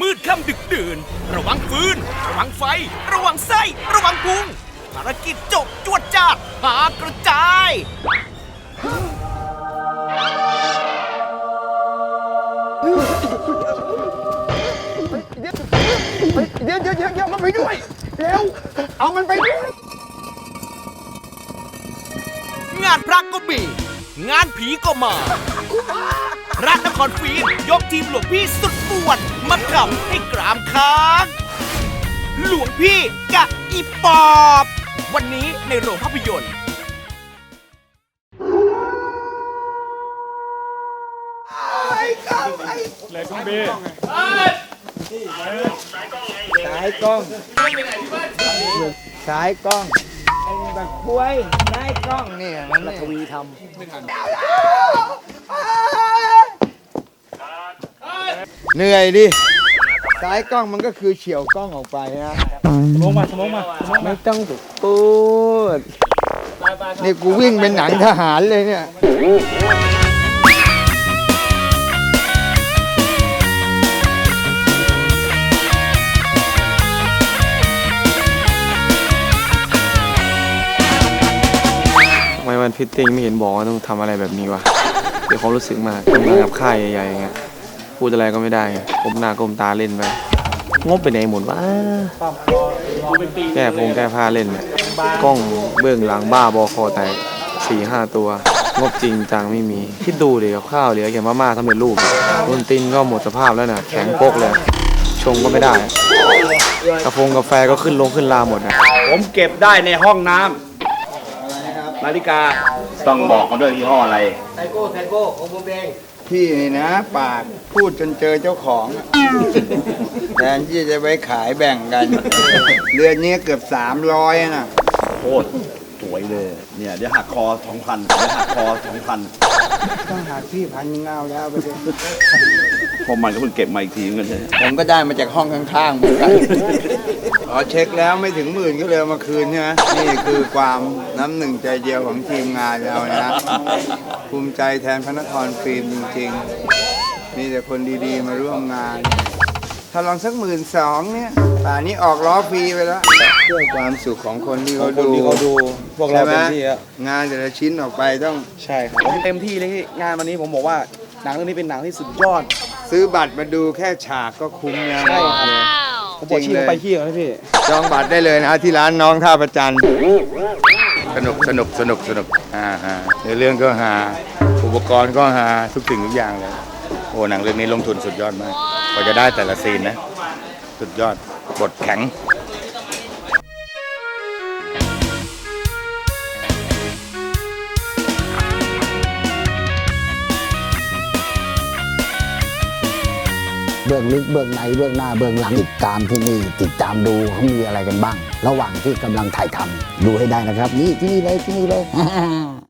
มืดค่ำดึกดื่น ระวังฟืน ระวังไฟ ระวังไส้ ระวังพุงภารกิจจบจวดจาดหากระจาย เดี๋ยวเดี๋ยวเดี๋ยวเดี๋ยวมันไปด้วย เร็ว เอามันไปด้วย งานพระก็มี งานผีก็มา พระนครฟิล์มยกทีมหลวงพี่สุดป่วนมาทำให้กรามค้าง หลวงพี่กะอีปอบ วันนี้ในโรงภาพยนตร์สายกล้องสายกล้องไอ้บักควยสายกล้องเนี่ยมันทวีทำ เหนื่อยดิสายกล้องมันก็คือเฉียวกล้องออกไปนะสมองมาสมองมาไม่ต้องพูดนี่กูวิ่งเป็นหนังทหารเลยเนี่ยทำไมวันฟิตติ้งไม่เห็นบอกว่าต้องทำอะไรแบบนี้วะ เดี๋ยวเขามรู้สึกมากทำงานกับค่ายใหญ่ๆอย่างเงี้ย พูดอะไรก็ไม่ได้ไงก้มหน้าก้มตาเล่นไปงบไปไหนหมดวะแก้พงแก้ผ้าเล่นเนี่ยกล้องเบื้องหลังบ้าบอคอแตกสี่ห้าตัว งบจริงจังไม่มีคิดดูดิกับข้าวเหลือแค่มาม่าทำเป็นรูปรุนตินก็หมดสภาพแล้วนะแข็งโป๊กเลย ชงก็ไม่ได้กาแฟกาแฟก็ขึ้นลงขึ้นลาหมดนะผมเก็บได้ในห้องน้ำนาฬิกาต้องบอกเขาด้วยยี่ห้ออะไร พี่นี่นะ ปากพูดจนเจอเจ้าของอะแทนที่จะไปขายแบ่งกันเรือนนี้เกือบสามร้อยนะโคตรสวยเลย เนี่ยเดี๋ยวหักคอสองพันเดี๋ยวหักคอสองพันต้องหาพี่พันยังเอาแล้วไปเลยพอมันก็เพิ่งเก็บมาอีกทีเหมือนกันเนี่ยผมก็ได้มาจากห้องข้างๆเหมือนกัน อ๋อเช็คแล้วไม่ถึงหมื่นก็เลยเอามาคืนใช่ไหมนี่คือความน้ำหนึ่งใจเดียวของทีมงานเรานะภูมิใจแทนพระนครฟิล์มจริงๆ มีแต่คนดีๆมาร่วมงาน ถ้าลองสักหมื่นสองเนี่ยป่านนี้ออกล้อฟรีไปแล้วเพื่อความสุขของคนที่เขาดูคนที่เขาดูพวกเราใช่ไหมเต็มที่อะงานแต่ละชิ้นออกไปต้องใช่ครับผมเต็มที่เลยที่งานวันนี้ผมบอกว่าหนังเรื่องนี้เป็นหนังที่สุดยอด ซื้อบัตรมาดูแค่ฉากก็คุ้มแล้ว ใช่ครับ ผมบอกจริชี้งเลยไปขี้ก่อนนะพี่จองบัตรได้เลยนะที่ร้านน้องท่าประจันทร์สนุกสนุกสนุกสนุกอ่าฮะในเรื่องก็หา อุปกรณ์ก็หาทุกสิ่งทุกอย่างเลย โอ้หนังเรื่องนี้ลงทุนสุดยอดมากกว่าจะได้แต่ละซีนนะ สุดยอดบทแข็ง เบื้องลึกเบื้องในเบื้องหน้าเบื้องหลังติดตามที่นี่ติดตามดูเขามีอะไรกันบ้าง ระหว่างที่กำลังถ่ายทำดูให้ได้นะครับ นี่ที่นี่เลยที่นี่เลย